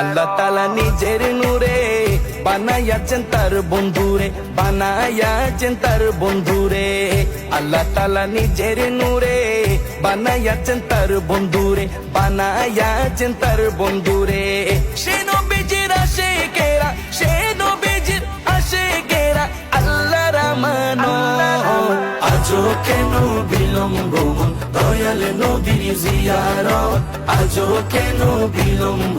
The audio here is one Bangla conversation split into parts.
আল্লাহ তালা নিজের নূরে বানাইয়াছেন তার বন্ধুরে বানাইয়াছেন তার বন্ধুরে। আল্লাহ তালা নিজের নূরে বানাইয়াছেন তার বন্ধুরে বানাইয়াছেন তার বন্ধুরে। সে নবীজির আসে কেরা সে নবীজির আসে কেরা আল্লাহ রামানো আজও কেন বিলম্ব দয়াল নবীর জিয়ারত? আজও কেন বিলম্ব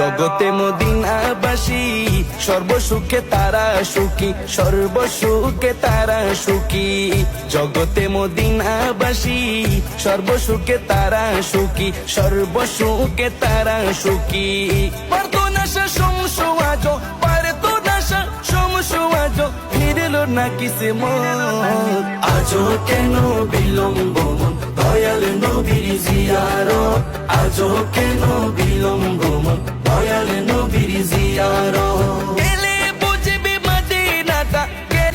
জগতে মদিনাবাসী সর্বসুখে তারা সুখী, সর্বসুখে তারা সুখী। জগতে মদিনাবাসী সর্বসুখে তারা সুখী, সর্বসুখে তারা সুখী। পারতো আজ আজ কেন বিলম্ব কেন yaro